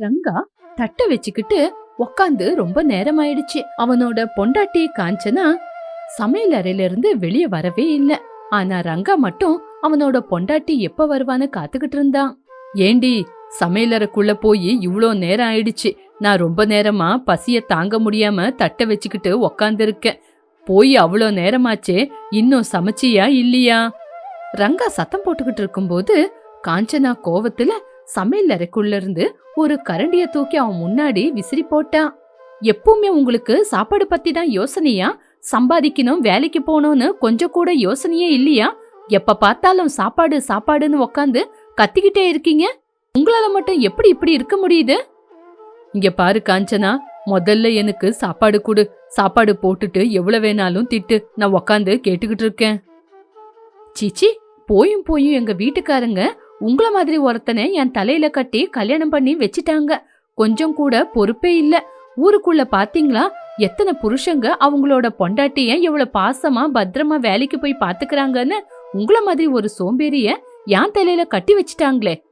ரங்கா தட்டை வச்சுக்கிட்டு உக்காந்து ரொம்ப நேரம் ஆயிடுச்சு அவனோட பொண்டாட்டி காஞ்சனா சமையல் அறையில இருந்து வெளியே வரவே இல்ல. ஆனா ரங்கா மட்டும் அவனோட பொண்டாட்டி எப்ப வருவான்னு காத்துக்கிட்டு இருந்தான் ஏண்டி சமையலறைக்குள்ள போய் இவ்ளோ நேரம் ஆயிடுச்சு. நான் ரொம்ப நேரமா பசிய தாங்க முடியாம தட்டை வச்சுக்கிட்டு உக்காந்துருக்கேன். போய் அவ்வளோ நேரமாச்சே இன்னும் சமைச்சியா இல்லையா? ரங்கா சத்தம் போட்டுக்கிட்டு இருக்கும்போது காஞ்சனா கோவத்துல சமையல் அறைக்குள்ள இருந்து ஒரு கரண்டிய தூக்கி அவன் முன்னாடி விசிறி போட்டான். எப்பவுமே உங்களுக்கு சாப்பாடு பத்தி தான் யோசனையா? சம்பாதிக்கணும் வேலைக்கு போகணும்னு கொஞ்சம் கூட யோசனையே இல்லையா? எப்ப பார்த்தாலும் சாப்பாடு சாப்பாடுன்னு உக்காந்து கத்திக்கிட்டே இருக்கீங்க? உங்களால மட்டும் எப்படி இப்படி இருக்க முடியுது? இங்க பாரு காஞ்சனா முதல்ல எனக்கு சாப்பாடு கொடு. சாப்பாடு போட்டுட்டு எவ்வளவு வேணாலும் திட்டு. நான் உக்காந்து கேட்டுக்கிட்டு இருக்கேன். சீச்சி போயும் போயும் எங்க வீட்டுக்காரங்க உங்கள மாதிரி ஒருத்தனை என் தலையில கட்டி கல்யாணம் பண்ணி வச்சிட்டாங்க. கொஞ்சம் கூட பொறுப்பே இல்ல. ஊருக்குள்ள பாத்தீங்களா? எத்தனை புருஷங்க அவங்களோட பொண்டாட்டிய எவ்வளவு பாசமா பத்திரமா வேலைக்கு போய் பாத்துக்கிறாங்கன்னு உங்கள மாதிரி ஒரு சோம்பேறிய என் தலையில கட்டி வச்சிட்டாங்களே.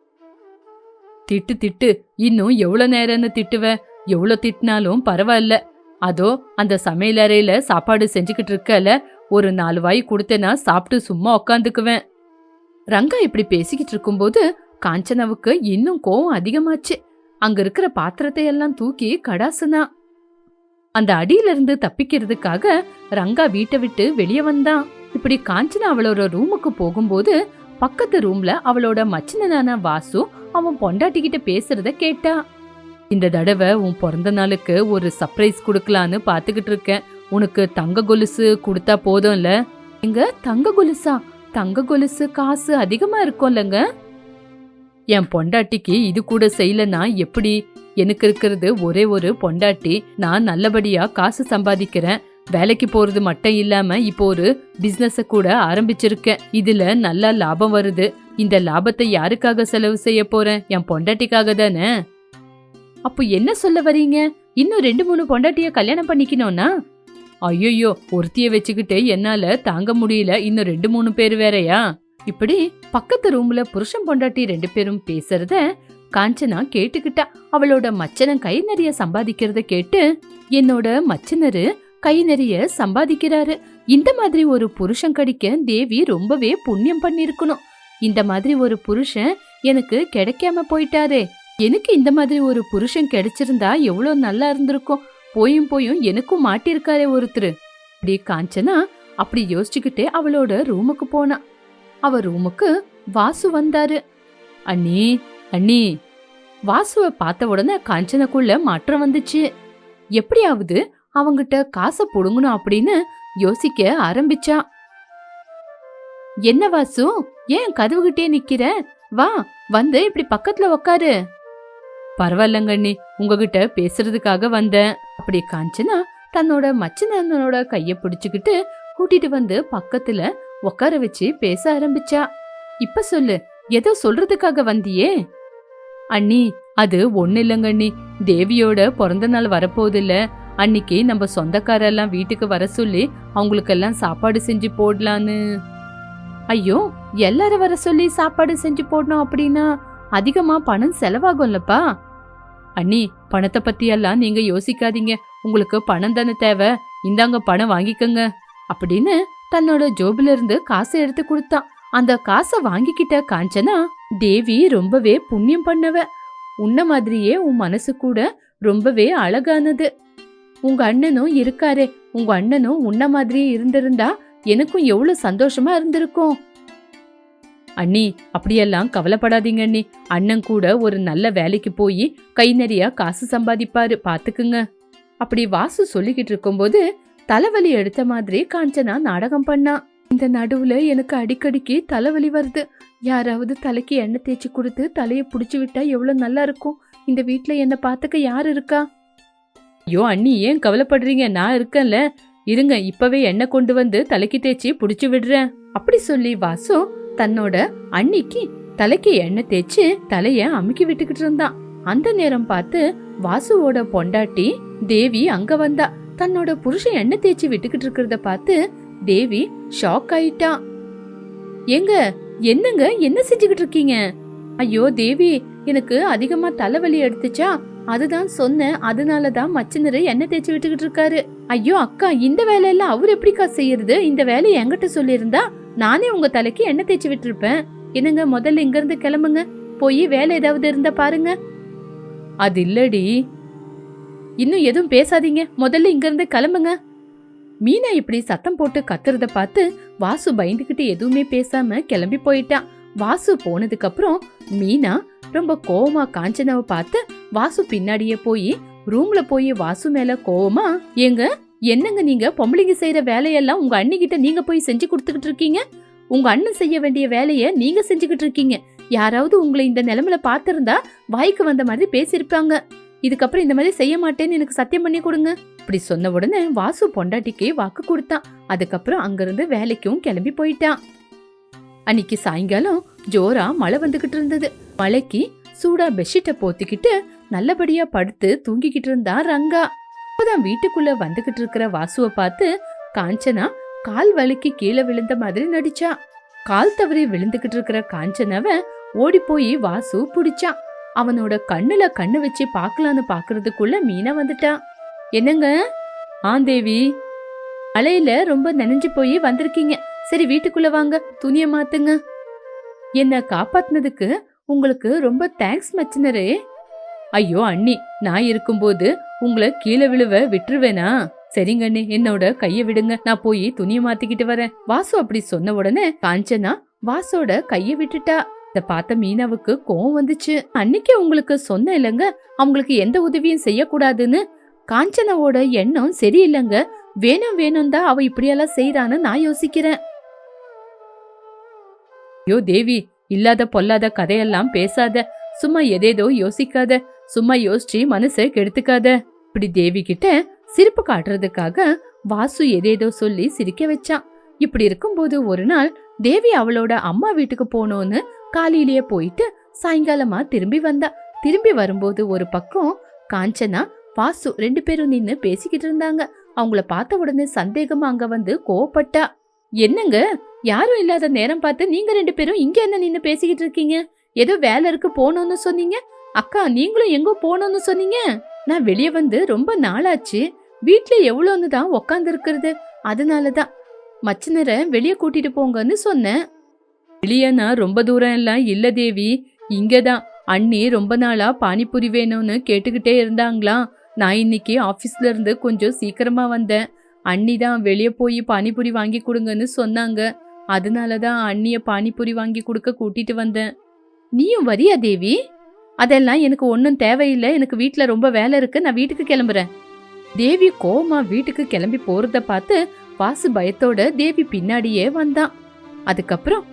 திட்டு திட்டு இன்னும் எவ்வளவு நேரம்னு திட்டுவ? எவ்வளவு திட்டினாலும் பரவாயில்ல. அதோ அந்த சமையலறையில சாப்பாடு செஞ்சுக்கிட்டு இருக்கல. ஒரு நாலு வாய் கொடுத்தேன்னா சாப்பிட்டு சும்மா உக்காந்துக்குவேன். ரங்கா இப்படி பேசிக்கிட்டு இருக்கும்போது காஞ்சனாவுக்கு இன்னும் கோவம் அதிகமாச்சு. அங்க இருக்கிற பாத்திரத்தை எல்லாம் தூக்கி கடாசுனா. அந்த அடியில இருந்து தப்பிக்கிறதுக்காக ரங்கா வீட்டை விட்டு வெளியே வந்தான் இப்படி காஞ்சனா அவளோட ரூமுக்கு போகும்போது பக்கத்து ரூம்ல அவளோட மச்சினனான வாசு அவன் பொண்டாட்டிக்கிட்ட பேசுறத கேட்டா. இந்த தடவை உன் பிறந்த நாளுக்கு ஒரு சர்ப்ரைஸ் கொடுக்கலான்னு பாத்துக்கிட்டு இருக்கேன். உனக்கு தங்க கொலுசு கொடுத்தா போதும்ல? எங்க தங்க கொலுசா? தங்க கொலுசு காசு அதிகமா இருக்கும்லங்க? என் பொண்டாட்டிக்கு இது கூட செய்யலனா எப்படி? எனக்கு இருக்கிறது ஒரே ஒரு பொண்டாட்டி. நான் நல்லபடியா காசு சம்பாதிக்கிறேன். வேலைக்கு போறது மட்டும் இல்லாம இப்போ ஒரு பிசினஸ கூட ஆரம்பிச்சிருக்கேன். இதுல நல்லா லாபம் வருது. இந்த லாபத்தை யாருக்காக செலவு செய்ய போறேன்? என் பொண்டாட்டிக்காக தானே? அப்போ என்ன சொல்ல வரீங்க? இன்னும் ரெண்டு மூணு பொண்டாட்டிய கல்யாணம் பண்ணிக்கணும்னா? ஐயோ ஒருத்திய வச்சுக்கிட்டு என்னால தாங்க முடியல. இன்னும் ரெண்டு மூணு பேர் வேறயா? இப்படி பக்கத்து ரூம்ல புருஷன் பொண்டாட்டி ரெண்டு பேரும் பேசுறத காஞ்சனா கேட்டுக்கிட்டா. அவளோட மச்சனன் கை நிறைய சம்பாதிக்கிறத கேட்டு என்னோட மச்சனரு கை நிறைய சம்பாதிக்கிறாரு. இந்த மாதிரி ஒரு புருஷன் கிடைக்க தேவி ரொம்பவே புண்ணியம் பண்ணிருக்கணும். இந்த மாதிரி ஒரு புருஷன் எனக்கு கிடைக்காம போயிட்டாரே. எனக்கு இந்த மாதிரி ஒரு புருஷன் கிடைச்சிருந்தா எவ்வளவு நல்லா இருந்திருக்கும். போயும் போயும் எனக்கும் மாட்டிருக்காரே ஒருத்தர். அப்படி காஞ்சனா அப்படி யோசிச்சுக்கிட்டே அவளோட ரூமுக்கு போனா. அவ ரூமுக்கு வாசு வந்தாரு. அண்ணி அண்ணி வாசுவை பார்த்த உடனே காஞ்சனக்குள்ள மாற்றம் வந்துச்சு. எப்படியாவது அவங்கிட்ட காசை புடுங்கணும் அப்படின்னு யோசிக்க ஆரம்பிச்சா. என்ன வாசு? ஏன் கதவுகிட்டே நிக்கிற? வா வந்து இப்படி பக்கத்துல உக்காரு. பரவாயில்லங்கண்ணி உங்ககிட்ட பேசுறதுக்காக வந்தேன். அப்படி காஞ்சனா தன்னோட மச்சினனோட கைய பிடிச்சுக்கிட்டு கூட்டிட்டு வந்து பக்கத்துல உட்கார வச்சு பேச ஆரம்பிச்சா. இப்ப சொல்லு ஏதோ சொல்றதுக்காக வந்தியே? அண்ணி அது ஒண்ணு இல்லைங்க அண்ணி. தேவியோட பிறந்த நாள் வரப்போகுதுல்ல. அன்னைக்கு நம்ம சொந்தக்காரெல்லாம் வீட்டுக்கு வர சொல்லி அவங்களுக்கெல்லாம் சாப்பாடு செஞ்சு போடலான்னு. ஐயோ எல்லாரும் வர சொல்லி சாப்பாடு செஞ்சு போடணும் அப்படின்னா அதிகமா பணம் செலவாகும்லப்பா. அண்ணி பணத்தை பத்தி எல்லாம் நீங்க யோசிக்காதீங்க. உங்களுக்கு பணம் தானே தேவை. இந்தாங்க பணம் வாங்கிக்கங்க. அப்படின்னு தன்னோட ஜோபில இருந்து காசை எடுத்து கொடுத்தான். அந்த காசை வாங்கிக்கிட்ட காஞ்சனா தேவி ரொம்பவே புண்ணியம் பண்ணவ. உன்ன மாதிரியே உன் மனசு கூட ரொம்பவே அழகானது. உங்க அண்ணனும் இருக்காரே. உங்க அண்ணனும் உன்ன மாதிரியே இருந்திருந்தா எனக்கும் எவ்வளவு சந்தோஷமா இருந்திருக்கும். அண்ணி அப்படியெல்லாம் கவலைப்படாதீங்க அண்ணி. அண்ணன் கூட ஒரு நல்ல வேலைக்கு போய் கை நிறைய காசு சம்பாதிப்பாரு பாத்துக்குங்க. அப்படி வாசு சொல்லிக்கிட்டு இருக்கும்போது தலைவலி எடுத்த மாதிரி காஞ்சனா நாடகம் பண்ணா. இந்த நடுவுல எனக்கு அடிக்கடிக்கு தலைவலி வருது. யாராவது தலைக்கு எண்ணெய் தேய்ச்சி கொடுத்து தலையை புடிச்சு விட்டா எவ்வளவு நல்லா இருக்கும். இந்த வீட்டுல என்ன பாத்துக்க யார் இருக்கா? ஐயோ அண்ணி ஏன் கவலைப்படுறீங்க? நான் இருக்கேன்ல. இருங்க இப்பவே எண்ணெய் கொண்டு வந்து தலைக்கு தேய்ச்சி புடிச்சு விடுறேன். அப்படி சொல்லி வாசு தன்னோட அன்னிக்கு தலைக்கு எண்ணெய் தேய்ச்சி தலைய அமுக்கி விட்டுக்கிட்டு இருந்தான் அந்த நேரம் பார்த்து வாசுவோட பொண்டாட்டி தேவி அங்க வந்தா. தன்னோட புருஷன் எண்ணெய் தேய்ச்சி விட்டுக்கிட்டு இருக்கிறத பார்த்து தேவி ஷாக் ஆயிட்டா. ஏங்க என்னங்க என்ன செஞ்சுக்கிட்டு இருக்கீங்க? ஐயோ தேவி எனக்கு அதிகமா தலைவலி எடுத்துச்சா. அதுதான் சொன்னேன். அதனால தான் மச்சினரு எண்ணெய் தேய்ச்சி விட்டுக்கிட்டு இருக்காரு. ஐயோ அக்கா இந்த வேலையெல்லாம் அவர் எப்படிக்கா செய்யறது? இந்த வேலையை என்கிட்ட சொல்லியிருந்தா? நானே உங்க தலைக்கு எண்ணெய் தேய்ச்சி விட்டுருப்பேன். என்னங்க முதல்ல இங்கிருந்து கிளம்புங்க. போய் வேலை ஏதாவது இருந்தா பாருங்க. அது இல்லடி. இன்னும் எதுவும் பேசாதீங்க. முதல்ல இங்கிருந்து கிளம்புங்க. மீனா இப்படி சத்தம் போட்டு கத்துறத பார்த்து வாசு பயந்துகிட்டு எதுவுமே பேசாம கிளம்பி போயிட்டான் வாசு போனதுக்கு அப்புறம் மீனா ரொம்ப கோவமா காஞ்சனாவை பார்த்து வாசு பின்னாடியே போய் ரூம்ல போய் வாசு மேல கோவமா ஏங்க என்னங்க நீங்க? பொம்பளைங்க செய்யற வேலையெல்லாம் உங்க அண்ணிகிட்ட நீங்க போய் செஞ்சு கொடுத்துக்கிட்டு இருக்கீங்க? உங்க அண்ணன் செய்ய வேண்டிய வேலைய நீங்க செஞ்சுக்கிட்டு இருக்கீங்க. யாராவது உங்களை இந்த நிலைமையில பார்த்திருந்தா வாய்க்கு வந்த மாதிரி பேசியிருப்பாங்க. இதுக்கப்புறம் இந்த மாதிரி செய்ய மாட்டேன்னு எனக்கு சத்தியம் பண்ணி கொடுங்க. இப்படி சொன்ன உடனே வாசு பொண்டாட்டிக்கு வாக்கு கொடுத்தான். அதுக்கப்புறம் அங்கிருந்து வேலைக்கும் கிளம்பி போயிட்டான். அன்னைக்கு சாயங்காலம் ஜோரா மழை வந்துகிட்டு இருந்தது. மழைக்கு சூடா பெட்ஷீட்டை போத்திக்கிட்டு நல்லபடியா படுத்து தூங்கிக்கிட்டு இருந்தா ரங்கா. அப்பதான் வீட்டுக்குள்ள வந்துகிட்டு இருக்கிற வாசுவை பார்த்து காஞ்சனா கால் வலிக்கு கீழே விழுந்த மாதிரி நடிச்சா. கால் தவறி விழுந்துகிட்டு இருக்கிற காஞ்சனாவ ஓடி போய் வாசு புடிச்சான் அவனோட கண்ணுல கண்ணு வச்சு பார்க்கலான்னு பாக்குறதுக்குள்ள மீனா வந்துட்டா. என்னங்க? ஆந்தேவி அலையில ரொம்ப நனைஞ்சு போய் வந்திருக்கீங்க. சரி வீட்டுக்குள்ள வாங்க. துணிய மாத்துங்க. என்ன காப்பாத்துனதுக்கு உங்களுக்கு ரொம்ப தேங்க்ஸ் மச்சினரே. ஐயோ அண்ணி நான் இருக்கும்போது உங்களை கீழே விழுவ விட்டுருவேனா? சரிங்க அண்ணி என்னோட கைய விடுங்க. நான் போய் துணியை மாத்திக்கிட்டு வரேன். வாசு அப்படி சொன்ன உடனே காஞ்சனா வாசோட கைய விட்டுட்டா? இத பார்த்த மீனாவுக்கு கோவம் வந்துச்சு. அன்னைக்கே உங்களுக்கு சொன்ன இல்லைங்க? அவங்களுக்கு எந்த உதவியும் செய்யக்கூடாதுன்னு? காஞ்சனாவோட எண்ணம் சரியில்லைங்க. வேணும் வேணும் தான் அவ இப்படியெல்லாம் செய்யறான்னு நான் யோசிக்கிறேன். ஐயோ தேவி இல்லாத பொல்லாத கதையெல்லாம் பேசாத. சும்மா எதேதோ யோசிக்காத. சும்மா யோசிச்சு மனசை கெடுத்துக்காத. இப்படி தேவி கிட்ட சிரிப்பு காட்டுறதுக்காக வாசு எதேதோ சொல்லி சிரிக்க வச்சான் இப்படி இருக்கும்போது ஒரு நாள் தேவி அவளோட அம்மா வீட்டுக்கு போனோன்னு காலையிலேயே போயிட்டு சாயங்காலமா திரும்பி வந்தா. திரும்பி வரும்போது ஒரு பக்கம் காஞ்சனா வாசு ரெண்டு பேரும் நின்னு பேசிக்கிட்டு இருந்தாங்க. அவங்கள பார்த்த உடனே சந்தேகமா அங்க வந்து கோவப்பட்டா. என்னங்க? யாரும் இல்லாத நேரம் பார்த்து நீங்க ரெண்டு பேரும் இங்க என்ன நின்னு பேசிக்கிட்டு இருக்கீங்க? ஏதோ வேலை இருக்கு போகணும்னு சொன்னீங்க. அக்கா நீங்களும் எங்க போனோம்னு சொன்னீங்க. நான் வெளியே வந்து ரொம்ப நாளாச்சு. வீட்ல எவ்வளோன்னு தான் உக்காந்து இருக்கிறது அதனாலதான். மச்சினரை வெளியே கூட்டிட்டு போங்கன்னு சொன்னேன். வெளியே நான் ரொம்ப தூரம் எல்லாம் இல்ல தேவி. இங்கதான். அண்ணி ரொம்ப நாளா பானிபூரி வேணும்னு கேட்டுக்கிட்டே இருந்தாங்களாம். நான் இன்னைக்கு ஆஃபீஸ்ல இருந்து கொஞ்சம் சீக்கிரமா வந்தேன். அண்ணி தான் வெளியே போய் பானிபூரி வாங்கி கொடுங்கன்னு சொன்னாங்க. அதனால தான் அண்ணிய பானிபூரி வாங்கி கொடுக்க கூட்டிட்டு வந்தேன். நீயும் வரியா தேவி? அதெல்லாம் எனக்கு ஒன்றும் தேவையில்லை. எனக்கு வீட்டில் ரொம்ப வேலை இருக்கு. நான் வீட்டுக்கு கிளம்புறேன். தேவி கோமா வீட்டுக்கு கிளம்பி போறத பார்த்து வாசு பயத்தோட தேவி பின்னாடியே வந்தான். அதுக்கப்புறம்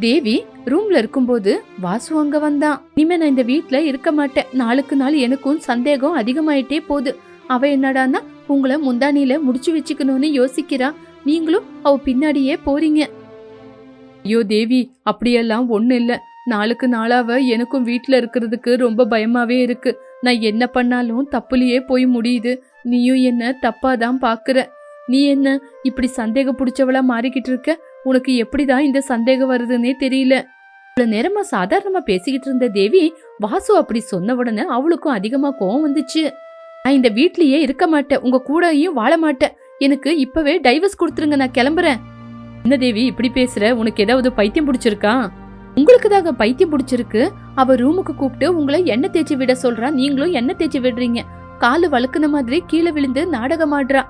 தேவி ரூம்ல இருக்கும்போது வாசு அங்க வந்தான். இனிமே நான் இந்த வீட்டில் இருக்க மாட்டேன். நாளுக்கு நாள் எனக்கும் சந்தேகம் அதிகமாயிட்டே போகுது. அவ என்னடான்னா உங்களை முந்தானியில முடிச்சு வச்சுக்கணும்னு யோசிக்கிறா. நீங்களும் அவ பின்னாடியே போறீங்க. ஐயோ தேவி அப்படியெல்லாம் ஒன்றும் இல்லை. நாளுக்கு நாளாவ எனக்கும் வீட்டில் இருக்கிறதுக்கு ரொம்ப பயமாவே இருக்கு. நான் என்ன பண்ணாலும் தப்புலையே போய் முடியுது. நீயும் என்ன தப்பாதான் பார்க்குற நீ என்ன இப்படி சந்தேக பிடிச்சவளா மாறிக்கிட்டு இருக்க? உனக்கு எப்படிதான் இந்த சந்தேகம் வருதுன்னே தெரியல. இவ்வளவு நேரமா சாதாரணமா பேசிக்கிட்டு இருந்த தேவி வாசு அப்படி சொன்ன உடனே அவளுக்கும் அதிகமா கோவம் வந்துச்சு. நான் இந்த வீட்லயே இருக்க மாட்டேன். உங்க கூடயும் வாழ மாட்டேன். எனக்கு இப்பவே டைவர்ஸ் கொடுத்துருங்க நான் கிளம்புறேன். என்ன தேவி இப்படி பேசுற? உனக்கு ஏதாவது பைத்தியம் பிடிச்சிருக்கா? உங்களுக்கு தாங்க பைத்தியம் பிடிச்சிருக்கு. அவ ரூமுக்கு கூப்பிட்டு உங்களை எண்ணெய் தேய்ச்சி விட சொல்றா. நீங்களும் எண்ணெய் தேய்ச்சி விடுறீங்க. காலு வழுக்குன மாதிரி கீழே விழுந்து நாடகம் ஆடுறா.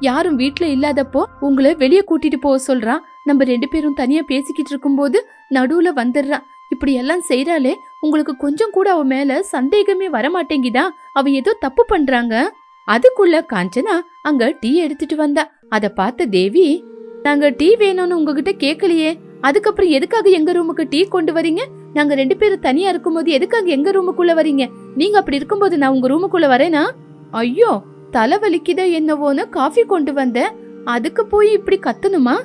யாரும் வீட்டுல இல்லாதப்போ உங்களை வெளியே கூட்டிட்டு போக சொல்றா. நம்ம ரெண்டு பேரும் தனியா பேசிக்கிட்டு இருக்கும்போது நடுவுல வந்துடுறா. இப்படி எல்லாம் செய்யறாளே உங்களுக்கு கொஞ்சம் கூட அவ மேல சந்தேகமே வரமாட்டேங்குதா? அவ ஏதோ தப்பு பண்றாங்க. அதுக்குள்ள காஞ்சனா அங்க டீ எடுத்துட்டு வந்தா. அத பார்த்த தேவி நாங்க டீ வேணும்னு உங்ககிட்ட கேக்கலையே. அதுக்கப்புறம் எதுக்காக எங்க ரூமுக்கு டீ கொண்டு வரீங்க? நாங்க ரெண்டு பேரும் தனியா இருக்கும்போது எதுக்காக எங்க ரூமுக்குள்ள வரீங்க? நீங்க அப்படி இருக்கும்போது நான் உங்க ரூமுக்குள்ள வரேனா? ஐயோ தலை வலிக்குதோ என்னவோன்னு காஃபி கொண்டு வந்தேன். அதுக்கு போய் இப்படி கத்தணுமா?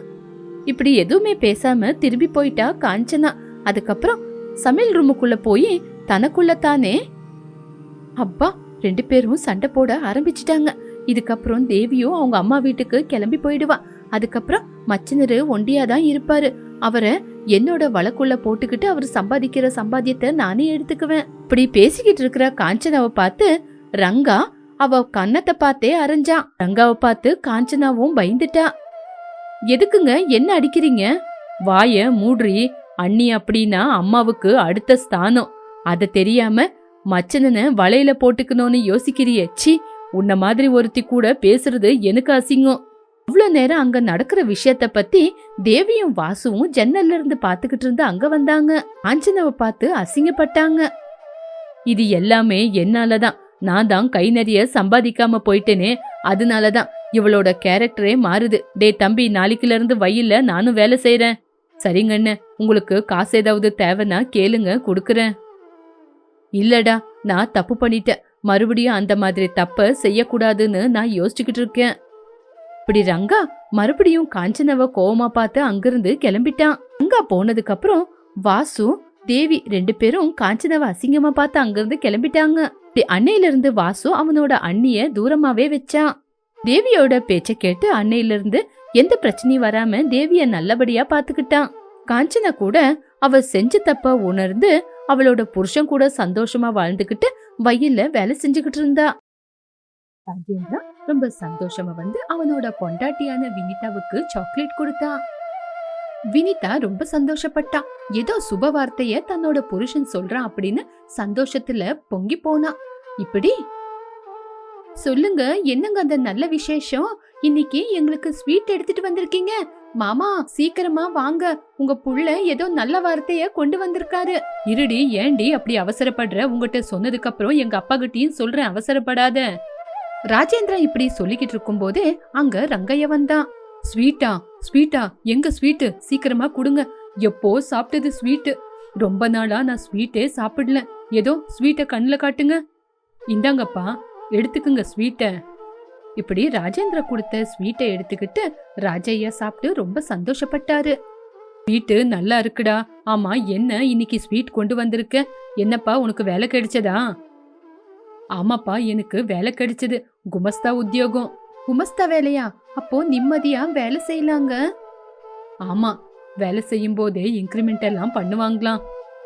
இப்படி எதுவுமே பேசாம திரும்பி போயிட்டா காஞ்சனா. அதுக்கப்புறம் சமையல் ரூமுக்குள்ள போய் தனக்குள்ள தானே அப்பா ரெண்டு பேரும் சண்டை போட ஆரம்பிச்சிட்டாங்க. இதுக்கப்புறம் தேவியும் அவங்க அம்மா வீட்டுக்கு கிளம்பி போயிடுவா. அதுக்கப்புறம் மச்சினரு ஒண்டியா தான் இருப்பாரு. அவரை என்னோட வழக்குள்ள போட்டுக்கிட்டு அவர் சம்பாதிக்கிற சம்பாத்தியத்தை நானே எடுத்துக்குவேன். இப்படி பேசிக்கிட்டு இருக்கிற காஞ்சனாவை பார்த்து ரங்கா அவ கன்னத்தை பார்த்தே அரைஞ்சான் ரங்காவை பார்த்து காஞ்சனாவும் பயந்துட்டா. எதுக்குங்க? என்ன அடிக்கிறீங்க? வாய மூடுறி அண்ணி அப்படின்னா அம்மாவுக்கு அடுத்த ஸ்தானம். அத தெரியாம மச்சனனை வலையில போட்டுக்கணும்னு யோசிக்கிறியே. சி உன்ன மாதிரி ஒருத்தி கூட பேசுறது எனக்கு அசிங்கம். அவ்வளோ நேரம் அங்க நடக்கிற விஷயத்த பத்தி தேவியும் வாசுவும் ஜன்னல்ல இருந்து பாத்துக்கிட்டு இருந்து அங்க வந்தாங்க. ஆஞ்சனவை பார்த்து அசிங்கப்பட்டாங்க. இது எல்லாமே என்னாலதான் நான் தான் கை நிறைய சம்பாதிக்காம போயிட்டேனே. அதனாலதான் இவளோட கேரக்டரே மாறுது. டே தம்பி நாளைக்குல இருந்து வயல்ல நானும் வேலை செய்யறேன் சரிங்கண்ணே உங்களுக்கு காசு ஏதாவது தேவைன்னா கேளுங்க கொடுக்குறேன். இல்லடா நான் தப்பு பண்ணிட்டேன். மறுபடியும் அந்த மாதிரி தப்ப செய்யக்கூடாதுன்னு நான் யோசிச்சுக்கிட்டு இருக்கேன். இப்படி ரங்கா மறுபடியும் காஞ்சனவ கோவமா பார்த்து அங்கிருந்து கிளம்பிட்டான். ரங்கா போனதுக்கு அப்புறம் வாசு தேவி ரெண்டு பேரும் காஞ்சனவ அசிங்கமா பார்த்து அங்கிருந்து கிளம்பிட்டாங்க. இப்படி அன்னையில இருந்து வாசு அவனோட அண்ணிய தூரமாவே வச்சான். தேவியோட பேச்ச கேட்டு அன்னையில இருந்து எந்த பிரச்சனையும் வராம தேவிய நல்லபடியா பாத்துக்கிட்டான் காஞ்சனா கூட அவ செஞ்ச தப்ப உணர்ந்து அவளோட புருஷன் கூட சந்தோஷமா வாழ்ந்துகிட்டு வயல்ல வேலை செஞ்சுக்கிட்டு இருந்தா. ராஜேந்திரா ரொம்ப சந்தோஷமா வந்து அவனோட பொண்டாட்டியான வினிதாவுக்கு சாக்லேட் கொடுத்தா. வினிதா ரொம்ப சந்தோஷப்பட்டா. ஏதோ சுப வார்த்தைய தன்னோட புருஷன் சொல்றான் அப்படின்னு சந்தோஷத்துல பொங்கி போனா. இப்படி? சொல்லுங்க என்னங்க அந்த நல்ல விசேஷம்? இன்னைக்கு எங்களுக்கு ஸ்வீட் எடுத்துட்டு வந்திருக்கீங்க. மாமா சீக்கிரமா வாங்க. உங்க புள்ள ஏதோ நல்ல வார்த்தைய கொண்டு வந்திருக்காரு. இருடி ஏண்டி அப்படி அவசரப்படுற? உங்ககிட்ட சொன்னதுக்கு அப்புறம் எங்க அப்பா கிட்டயும் சொல்றேன் அவசரப்படாத. ராஜேந்திரா இப்படி சொல்லிக்கிட்டு இருக்கும்போதே அங்க ரங்கைய வந்தான் ஸ்வீட்டா ஸ்வீட்டா எங்க ஸ்வீட்டு? சீக்கிரமா கொடுங்க. எப்போ சாப்பிட்டது ஸ்வீட்டு? ரொம்ப நாளா நான் ஸ்வீட்டே சாப்பிடல. ஏதோ ஸ்வீட்டை கண்ணில் காட்டுங்க. இந்தாங்கப்பா எடுத்துக்குங்க ஸ்வீட்டை. இப்படி ராஜேந்திர கொடுத்த ஸ்வீட்டை எடுத்துக்கிட்டு ராஜையா சாப்பிட்டு ரொம்ப சந்தோஷப்பட்டாரு. ஸ்வீட்டு நல்லா இருக்குடா. ஆமா என்ன இன்னைக்கு ஸ்வீட் கொண்டு வந்திருக்க? என்னப்பா உனக்கு வேலை கிடைச்சதா? ஆமாப்பா எனக்கு வேலை கிடைச்சது. குமஸ்தா உத்தியோகம் குமஸ்தா வேலையா அப்போ நிம்மதியா வேலை செய்யலாங்க ஆமா வேலை செய்யும் போதே இன்க்ரிமெண்ட் எல்லாம் பண்ணுவாங்களாம்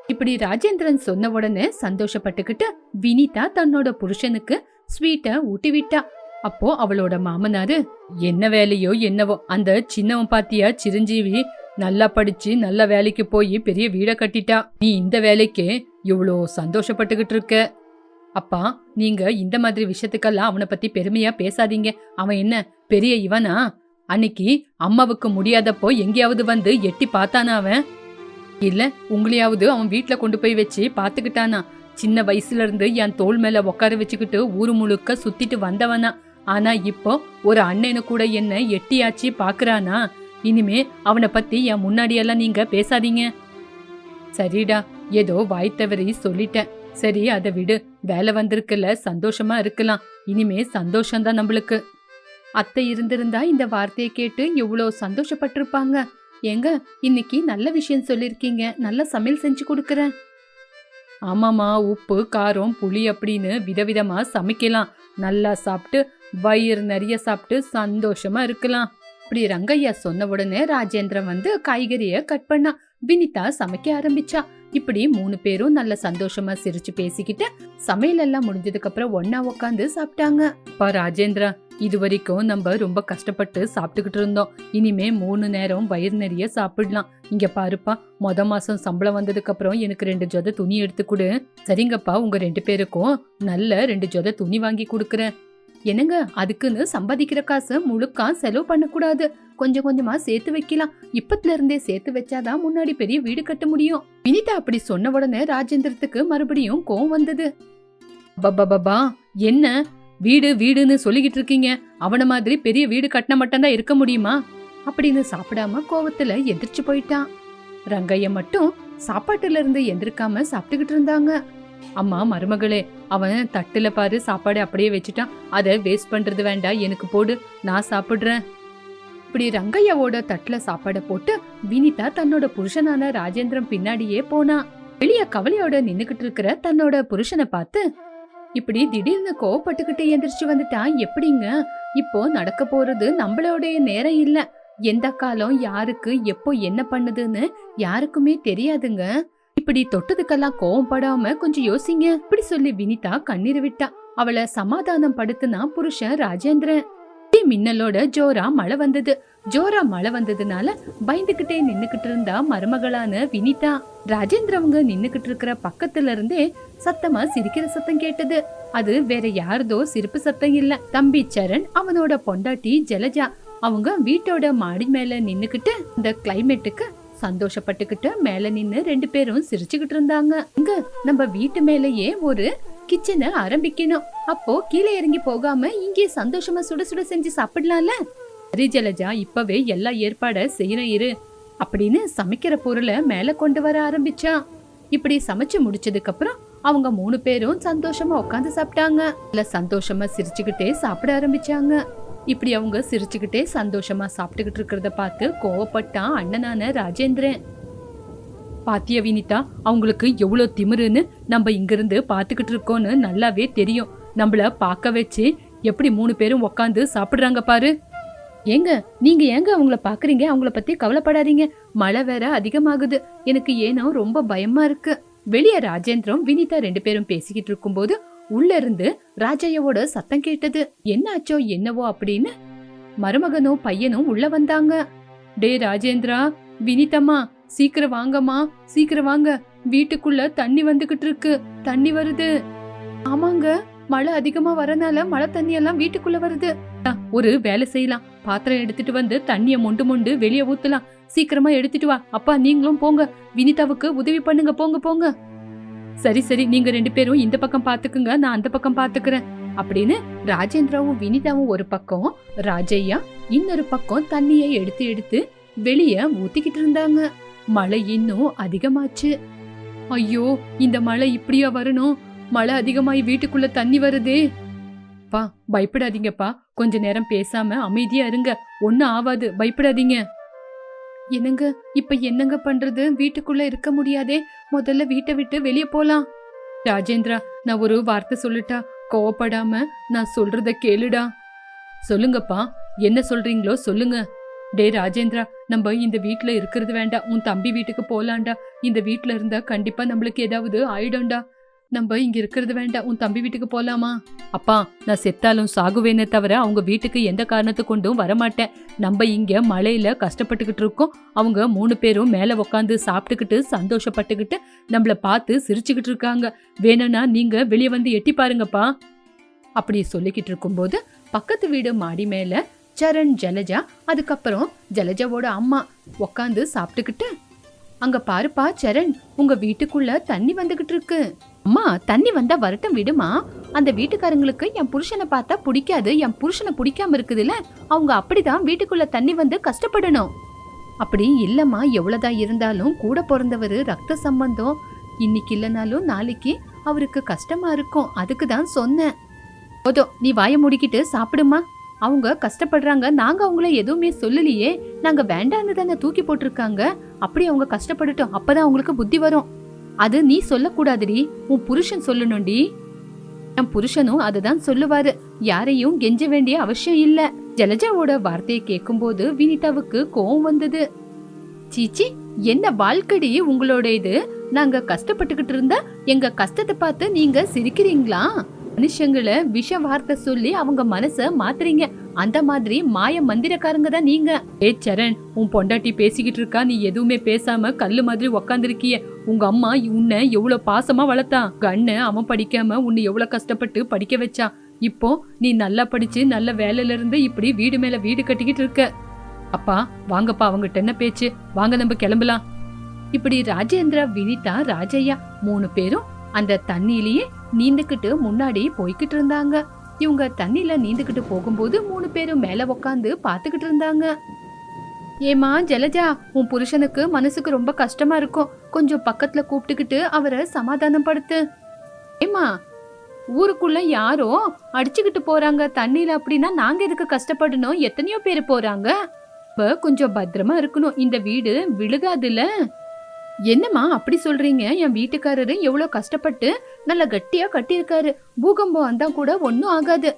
இப்படி ராஜேந்திரன் சொன்ன உடனே சந்தோஷப்பட்டுக்கிட்டு வினிதா தன்னோட புருஷனுக்கு ஸ்வீட்டை ஊட்டி விட்டா அப்போ அவளோட மாமனாரு என்ன வேலையோ என்னவோ அந்த சின்னவன் பாத்தியா சிரஞ்சீவி நல்லா படிச்சு நல்ல வேலைக்கு போய் பெரிய வீட கட்டிட்டா நீ இந்த வேலைக்கு இவ்வளோ சந்தோஷப்பட்டுக்கிட்டு இருக்க அப்பா நீங்க இந்த மாதிரி விஷயத்துக்கெல்லாம் அவனை பத்தி பெருமையா பேசாதீங்க. அவன் என்ன பெரிய இவனா? அன்னைக்கு அம்மாவுக்கு முடியாதப்போ எங்கேயாவது வந்து எட்டி பார்த்தானா அவன்? இல்ல உங்களையாவது அவன் வீட்டுல கொண்டு போய் வச்சு பாத்துக்கிட்டானா சின்ன வயசுல இருந்து என் தோள் மேல உட்கார வச்சுக்கிட்டு ஊரு முழுக்க சுத்திட்டு வந்தவனா? ஆனா இப்போ ஒரு அண்ணனு கூட என்ன எட்டியாச்சு பாக்குறானா இனிமே அவனை பத்தி என் முன்னாடியெல்லாம் நீங்க பேசாதீங்க. சரிடா ஏதோ வாய் தவறி சொல்லிட்டேன். சரி அதை விடு. வேலை வந்திருக்குல்ல சந்தோஷமா இருக்கலாம். இனிமே சந்தோஷம்தான் நம்மளுக்கு. அத்தை இருந்திருந்தா இந்த வார்த்தையை கேட்டு எவ்வளோ சந்தோஷப்பட்டிருப்பாங்க. ஏங்க இன்னைக்கு நல்ல விஷயம் சொல்லிருக்கீங்க. நல்ல சமையல் செஞ்சு கொடுக்குறேன். ஆமாமா உப்பு காரம் புளி அப்படின்னு விதவிதமா சமைக்கலாம். நல்லா சாப்பிட்டு வயிறு நிறைய சாப்பிட்டு சந்தோஷமா இருக்கலாம். இப்படி ரங்கையா சொன்ன உடனே ராஜேந்திரன் வந்து காய்கறிய கட் பண்ணா. வினிதா சமைக்க ஆரம்பிச்சா. இப்படி மூணு பேரும் நல்ல சந்தோஷமா சிரிச்சு பேசிக்கிட்டு சமையல் எல்லாம் முடிஞ்சதுக்கு அப்புறம் ஒன்னா உட்காந்து சாப்பிட்டாங்க. பா ராஜேந்திரா இது வரைக்கும் நம்ம ரொம்ப கஷ்டப்பட்டு சாப்பிட்டுக்கிட்டு இருந்தோம். இனிமே மூணு நேரம் வயிறு நிறைய சாப்பிடலாம். இங்க பாருப்பா மொத மாசம் சம்பளம் வந்ததுக்கு அப்புறம் எனக்கு ரெண்டு ஜொத துணி எடுத்து கொடு. சரிங்கப்பா உங்க ரெண்டு பேருக்கும் நல்ல ரெண்டு ஜொத துணி வாங்கி கொடுக்குறேன். என்னங்க அதுக்குன்னு சம்பாதிக்கிற காசு முழுக்கா செலவு பண்ணக்கூடாது. கொஞ்சம் கொஞ்சமா சேர்த்து வைக்கலாம். இப்பத்துல இருந்தே சேர்த்து வச்சாதான் முன்னாடி பெரிய வீடு கட்ட முடியும். வினிதா அப்படி சொன்ன உடனே ராஜேந்திரத்துக்கு மறுபடியும் கோவம் வந்தது. பப்பா என்ன? வீடு வீடுன்னு சொல்லிக்கிட்டு இருக்கீங்க அவன மாதிரி பெரிய வீடு கட்டின மட்டும்தான் இருக்க முடியுமா? அப்படின்னு சாப்பிடாம கோவத்துல எந்திரிச்சு போயிட்டான். ரங்கைய மட்டும் சாப்பாட்டுல இருந்து எந்திரிக்காம சாப்பிட்டுக்கிட்டு இருந்தாங்க. அம்மா மருமகளே அவன் தட்டுல பாரு சாப்பாடு அப்படியே வச்சுட்டான். அதை வேஸ்ட் பண்றது வேண்டாம் எனக்கு போடு நான் சாப்பிடுறேன். இப்படி ரங்கையாவோட தட்டுல சாப்பாடை போட்டு வினிதா தன்னோட புருஷனான ராஜேந்திரன் பின்னாடியே போனா. வெளிய கவலையோட நின்னுகிட்டு இருக்கிற தன்னோட புருஷனை பார்த்து இப்படி திடீர்னு கோவப்பட்டுக்கிட்டு எந்திரிச்சு வந்துட்டான் எப்படிங்க? இப்போ நடக்க போறது நம்மளோடைய நேரம் இல்ல. எந்த காலம் யாருக்கு எப்போ என்ன பண்ணுதுன்னு யாருக்குமே தெரியாதுங்க. இப்படி தொட்டதுக்கெல்லாம் கோவம் படாம கொஞ்சம் யோசிங்க. இப்படி சொல்லி வினிதா கண்ணீர் விட்டா. அவளை சமாதானம் படுத்துனா புருஷன் ராஜேந்திரன். இடி மின்னலோட ஜோரா மழை வந்தது. ஜோரா மழை வந்ததுனால பயந்துகிட்டே நின்னுகிட்டு இருந்தா மருமகளான வினிதா. ராஜேந்திரவங்க நின்னுகிட்டு இருக்கிற பக்கத்துல இருந்தே சத்தமா சிரிக்கிற சத்தம் கேட்டது. அது வேற யாரதோ சிரிப்பு சத்தம் இல்ல. தம்பி சரண் அவனோட பொண்டாட்டி ஜலஜா. அவங்க வீட்டோட மாடி மேல நின்னுக்கிட்டு இந்த கிளைமேட்டுக்கு சந்தோஷப்பட்டுக்கிட்டு மேல நின்னு ரெண்டு பேரும் சிரிச்சுக்கிட்டு இருந்தாங்க. இங்க நம்ம வீட்டு மேலயே ஒரு கிச்சனை ஆரம்பிக்கணும். அப்போ கீழே இறங்கி போகாம இங்கே சந்தோஷமா சுட சுட செஞ்சு சாப்பிடலாம்ல? சரி ஜலஜா இப்பவே எல்லா ஏற்பாட செய்யணும் இரு அப்படின்னு சமைக்கிற பொருளை மேல கொண்டு வர ஆரம்பிச்சான் இப்படி சமைச்சு முடிச்சதுக்கு அப்புறம் அவங்க மூணு பேரும் சந்தோஷமா உட்காந்து சாப்பிட்டாங்க. இல்ல சந்தோஷமா சிரிச்சுக்கிட்டே சாப்பிட ஆரம்பிச்சாங்க. இப்படி அவங்க சிரிச்சுக்கிட்டே சந்தோஷமா சாப்பிட்டுக்கிட்டு இருக்கிறத பார்த்து கோவப்பட்டான் அண்ணனான ராஜேந்திரன். பாத்திய வினிதா அவங்களுக்கு எவ்வளோ திமிருன்னு நம்ம இங்கிருந்து பார்த்துக்கிட்டு இருக்கோன்னு நல்லாவே தெரியும். நம்மள பார்க்க வச்சு எப்படி மூணு பேரும் உக்காந்து சாப்பிட்றாங்க பாரு. ஏங்க நீங்க ஏங்க அவங்கள பாக்குறீங்க அவங்கள பத்தி கவலைப்படாதீங்க. மழை வேற அதிகமாகுது. எனக்கு ஏனோ ரொம்ப பயமா இருக்கு. வெளியே ராஜேந்திரம் வினிதா ரெண்டு பேரும் பேசிக்கிட்டு இருக்கும்போது உள்ள இருந்து ராஜையோட சத்தம் கேட்டது. என்னாச்சோ என்னவோ? அப்படின்னு மருமகனும் பையனும் உள்ள வந்தாங்க. டே ராஜேந்திரா வினிதம்மா சீக்கிரம் வாங்கம்மா சீக்கிரம் வாங்க. வீட்டுக்குள்ள தண்ணி வந்துகிட்டு இருக்கு. தண்ணி வருது. ஆமாங்க மழை அதிகமா வரனால மழை தண்ணி எல்லாம் வீட்டுக்குள்ள வருது. ஒரு வேலை செய்யலாம். பாத்திரம் எடுத்துட்டு வந்து தண்ணிய மொண்டு மொண்டு வெளியே ஊத்தலாம். சீக்கிரமா எடுத்துட்டு வா. அப்பா நீங்களும் போங்க. வினிதாவுக்கு உதவி பண்ணுங்க. போங்க போங்க. சரி சரி நீங்க ரெண்டு பேரும் இந்த பக்கம் பாத்துக்குங்க நான் அந்த பக்கம் பாத்துக்கிறேன். அப்படின்னு ராஜேந்திராவும் வினிதாவும் ஒரு பக்கம் ராஜையா இன்னொரு பக்கம் தண்ணியை எடுத்து எடுத்து வெளிய ஊத்திக்கிட்டு இருந்தாங்க. மழை இன்னும் அதிகமாச்சு. ஐயோ இந்த மழை இப்படியா வரணும்? மழை அதிகமாயி வீட்டுக்குள்ள தண்ணி வருதே. பா பயப்படாதீங்கப்பா. கொஞ்ச நேரம் பேசாம அமைதியா இருங்க. ஒன்னும் ஆவாது. பயப்படாதீங்க. என்னங்க இப்ப என்னங்க பண்றது? வீட்டுக்குள்ள இருக்க முடியாதே. முதல்ல வீட்டை விட்டு வெளிய போலாம். ராஜேந்திரா நான் ஒரு வார்த்தை சொல்லிட்டா கோவப்படாம நான் சொல்றத கேளுடா. சொல்லுங்கப்பா என்ன சொல்றீங்களோ சொல்லுங்க. டே ராஜேந்திரா நம்ம இந்த வீட்டுல இருக்கிறது வேண்டாம். உன் தம்பி வீட்டுக்கு போலாண்டா. இந்த வீட்ல இருந்தா கண்டிப்பா நம்மளுக்கு ஏதாவது ஆயிடும்டா. நம்ம இங்க இருக்கிறது வேண்டாம். உன் தம்பி வீட்டுக்கு போலாமா? அப்பா நான் செத்தாலும் சாகுவேனே தவிர அவங்க வீட்டுக்கு எந்த காரணத்து கொண்டும் வரமாட்டேன். நம்ம இங்க மழையில கஷ்டப்பட்டுக்கிட்டு இருக்கோம். அவங்க மூணு பேரும் மேல உக்காந்து சாப்பிட்டுக்கிட்டு சந்தோஷப்பட்டுக்கிட்டு நம்மள பார்த்து சிரிச்சுக்கிட்டு இருக்காங்க. வேணும்னா நீங்க வெளியே வந்து எட்டி பாருங்கப்பா. அப்படி சொல்லிக்கிட்டு இருக்கும்போது பக்கத்து வீடு மாடி மேல சரண் ஜலஜா அதுக்கப்புறம் ஜலஜாவோட அம்மா உக்காந்து சாப்பிட்டுக்கிட்டு அங்க பாருப்பா சரண் உங்க வீட்டுக்குள்ள தண்ணி வந்துகிட்டு இருக்கு. அம்மா தண்ணி வந்தா வரட்டும் விடுமா? அந்த வீட்டுக்காரங்களுக்கு என் புருஷனை பார்த்தா பிடிக்காது என் புருஷனை பிடிக்காம இருக்குதுல்ல அவங்க அப்படிதான் வீட்டுக்குள்ள தண்ணி வந்து கஷ்டப்படணும். அப்படி இல்லம்மா எவ்வளோதான் இருந்தாலும் கூட பிறந்தவர் ரத்த சம்பந்தம். இன்னைக்கு இல்லைனாலும் நாளைக்கு அவருக்கு கஷ்டமா இருக்கும் அதுக்கு தான் சொன்னேன். போதும் நீ வாயை முடிக்கிட்டு சாப்பிடுமா? அவங்க கஷ்டப்படுறாங்க நாங்க அவங்கள எதுவுமே சொல்லலையே. நாங்க வேண்டான்னு தானே தூக்கி போட்டிருக்காங்க. அப்படி அவங்க கஷ்டப்படட்டும் அப்பதான் அவங்களுக்கு புத்தி வரும். அது நீ சொல்லக்கூடாதுடி. உன் புருஷன் சொல்லணும்டி. என் புருஷனும் அதுதான் சொல்லுவாரு. யாரையும் கெஞ்ச வேண்டிய அவசியம் இல்ல. ஜலஜாவோட வார்த்தையை கேட்கும்போது வினிதாவுக்கு கோவம் வந்தது. சீச்சி என்ன வாழ்க்கடி உங்களோட இது நாங்க கஷ்டப்பட்டுக்கிட்டு இருந்தா எங்க கஷ்டத்தை பார்த்து நீங்க சிரிக்கிறீங்களா? மனுஷங்களை விஷ வார்த்தை சொல்லி அவங்க மனச மாத்துறீங்க. அந்த மாதிரி மாய மந்திரக்காரங்க தான் நீங்க. ஏ சரண் உன் பொண்டாட்டி பேசிக்கிட்டு இருக்கா நீ எதுவுமே பேசாம கல்லு மாதிரி உக்காந்துருக்கிய. உங்க அம்மா உன்னை எவ்வளவு பாசமா வளர்த்தான் கண்ணு அவன் படிக்காம உன்னை எவ்வளவு கஷ்டப்பட்டு படிக்க வச்சான் இப்போ நீ நல்லா படிச்சு நல்ல வேலையில இருந்து இப்படி வீடு மேல வீடு கட்டிக்கிட்டு இருக்க. அப்பா வாங்கப்பா அவங்கிட்ட என்ன பேச்சு? வாங்க நம்ம கிளம்பலாம். இப்படி ராஜேந்திரா வினிதா ராஜையா மூணு பேரும் அந்த தண்ணியிலேயே நீந்துக்கிட்டு முன்னாடி போய்கிட்டு இருந்தாங்க. இவங்க தண்ணியில நீந்துக்கிட்டு போகும்போது மூணு பேரும் மேல உக்காந்து பாத்துக்கிட்டு இருந்தாங்க. ஏமா ஜலஜா உன் புருஷனுக்கு மனசுக்கு ரொம்ப கஷ்டமா இருக்கும். கொஞ்சம் பக்கத்துல கூப்பிட்டுக்கிட்டு அவரை சமாதானம் படுத்து ஏமா ஊருக்குள்ள யாரோ அடிச்சுக்கிட்டு போறாங்க. தண்ணியில அப்படின்னா நாங்க எதுக்கு கஷ்டப்படணும்? எத்தனையோ பேர் போறாங்க. இப்ப கொஞ்சம் பத்திரமா இருக்கணும். இந்த வீடு விழுகாதுல்ல என்னம்மா அப்படி சொல்றீங்க? என் வீட்டுக்காரரு எவ்வளவு கஷ்டப்பட்டு நல்ல கட்டியா கட்டியிருக்காரு. பூகம்பம் வந்தா கூட ஒன்னும் ஆகாது.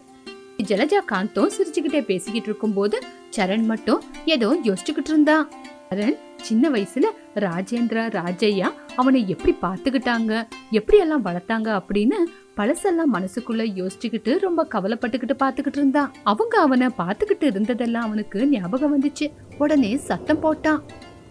ஜலஜா காந்தும் சிரிச்சுக்கிட்டே பேசிக்கிட்டு இருக்கும்போது சரண் மட்டும் ஏதோ யோசிச்சுக்கிட்டு இருந்தான் சரண் சின்ன வயசுல ராஜேந்திரா ராஜையா அவனை எப்படி பாத்துக்கிட்டாங்க எப்படி எல்லாம் வளர்த்தாங்க அப்படின்னு பழசெல்லாம் மனசுக்குள்ள யோசிச்சுக்கிட்டு ரொம்ப கவலைப்பட்டுக்கிட்டு பாத்துக்கிட்டு இருந்தான் அவங்க அவனை பாத்துக்கிட்டு இருந்ததெல்லாம் அவனுக்கு ஞாபகம் வந்துச்சு. உடனே சத்தம் போட்டான்.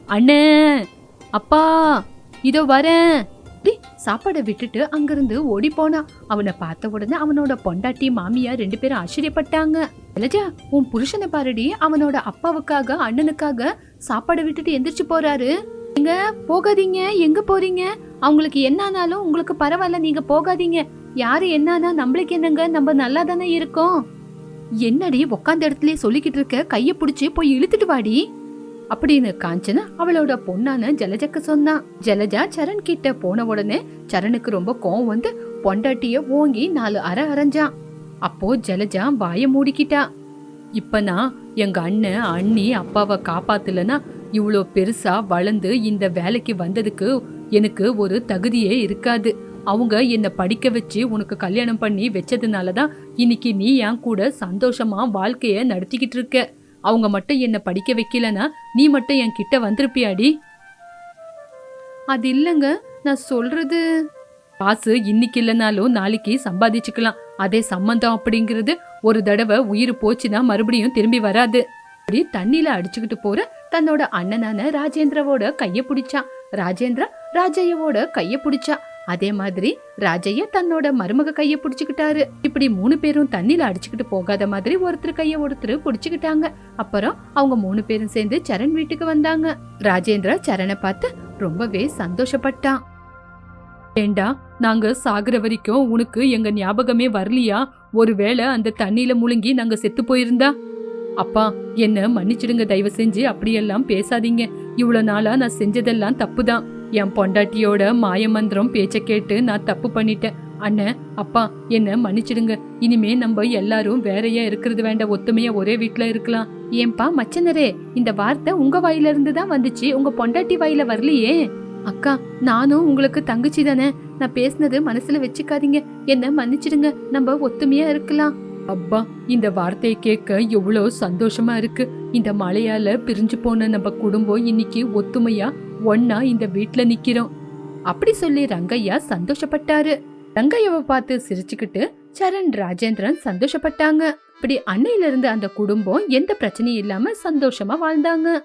அண்ணே அப்பா இதோ வரேன். அப்படி சாப்பாடை விட்டுட்டு அங்கிருந்து ஓடி போனான் அவனை பார்த்த உடனே அவனோட பொண்டாட்டி மாமியா ரெண்டு பேரும் ஆச்சரியப்பட்டாங்க. லஜா உன் புருஷனை பாருடி. அவனோட அப்பாவுக்காக அண்ணனுக்காக சாப்பாடை விட்டுட்டு எந்திரிச்சு போறாரு. நீங்க போகாதீங்க. எங்க போறீங்க? அவங்களுக்கு என்னானாலும் உங்களுக்கு பரவாயில்ல. நீங்க போகாதீங்க. யாரு என்னானா நம்மளுக்கு என்னங்க? நம்ம நல்லா தானே இருக்கோம். என்னடி உக்காந்த இடத்துல சொல்லிக்கிட்டு இருக்க? கையை பிடிச்சி போய் இழுத்துட்டு வாடி. அப்படின்னு காஞ்சனா அவளோட பொண்ணான ஜலஜக்கு சொன்னான் ஜலஜா சரண் கிட்ட போன உடனே சரணுக்கு ரொம்ப கோவம் வந்து பொண்டாட்டிய ஓங்கி நாலு அரை அரைஞ்சான் அப்போ ஜலஜா வாய மூடிக்கிட்டா. இப்ப நான் எங்க அண்ணன் அண்ணி அப்பாவை காப்பாத்தலனா இவ்வளோ பெருசா வளர்ந்து இந்த வேலைக்கு வந்ததுக்கு எனக்கு ஒரு தகுதியே இருக்காது. அவங்க என்னை படிக்க வச்சு உனக்கு கல்யாணம் பண்ணி வச்சதுனால தான் இன்னைக்கு நீ என் கூட சந்தோஷமா வாழ்க்கைய நடத்திக்கிட்டு இருக்க. அவங்க மட்டும் என்னை படிக்க வைக்கலனா நீ மட்டும் என் கிட்ட வந்திருப்பியாடி? அது இல்லைங்க நான் சொல்றது காசு இன்னைக்கு இல்லைனாலும் நாளைக்கு சம்பாதிச்சுக்கலாம். அதே சம்மந்தம் அப்படிங்கிறது ஒரு தடவை உயிர் போச்சுன்னா மறுபடியும் திரும்பி வராது. அப்படி தண்ணியில அடிச்சுக்கிட்டு போற தன்னோட அண்ணனான ராஜேந்திரவோட கைய பிடிச்சான். ராஜேந்திரா ராஜையவோட கைய பிடிச்சா அதே மாதிரி ராஜைய தன்னோட மருமக கைய புடிச்சுக்கிட்டாரு. இப்படி மூணு பேரும் தண்ணியில அடிச்சுக்கிட்டு போகாத மாதிரி ஒருத்தர் கைய ஒருத்தர் புடிச்சுக்கிட்டாங்க. அப்புறம் அவங்க மூணு பேரும் சேர்ந்து சரண் வீட்டுக்கு வந்தாங்க. ராஜேந்திரா சரணை பார்த்து ரொம்பவே சந்தோஷப்பட்டான் ஏண்டா நாங்க சாகுற வரைக்கும் உனக்கு எங்க ஞாபகமே வரலையா? ஒருவேளை அந்த தண்ணியில முழுங்கி நாங்க செத்து போயிருந்தா? அப்பா என்ன மன்னிச்சிடுங்க தயவு செஞ்சு அப்படியெல்லாம் பேசாதீங்க. இவ்வளவு நாளா நான் செஞ்சதெல்லாம் தப்புதான். என் பொண்டாட்டியோட மாயமந்திரம் பேச்ச கேட்டு நான் தப்பு பண்ணிட்டேன். அண்ணன் அப்பா என்ன மன்னிச்சிடுங்க. இனிமே நம்ம எல்லாரும் வேறையா இருக்கிறது வேண்டாம் ஒத்துமையா ஒரே வீட்டுல இருக்கலாம். ஏன்பா மச்சனரே இந்த வார்த்தை உங்க வாயில இருந்து தான் வந்துச்சு. உங்க பொண்டாட்டி வாயில வரலையே. அக்கா நானும் உங்களுக்கு தங்கச்சி தானே. நான் பேசினது மனசுல வச்சுக்காதீங்க. என்ன மன்னிச்சிடுங்க. நம்ம ஒத்துமையா இருக்கலாம். அப்பா இந்த வார்த்தையை கேட்க எவ்வளோ சந்தோஷமா இருக்கு. இந்த மழையால பிரிஞ்சு போன நம்ம குடும்பம் இன்னைக்கு ஒத்துமையா ஒன்னா இந்த வீட்ல நிக்கிறோம். அப்படி சொல்லி ரங்கையா சந்தோஷப்பட்டாரு. ரங்கையாவை பார்த்து சிரிச்சுக்கிட்டு சரண் ராஜேந்திரன் சந்தோஷப்பட்டாங்க. இப்படி அன்னையில இருந்து அந்த குடும்பம் எந்த பிரச்சனையும் இல்லாம சந்தோஷமா வாழ்ந்தாங்க.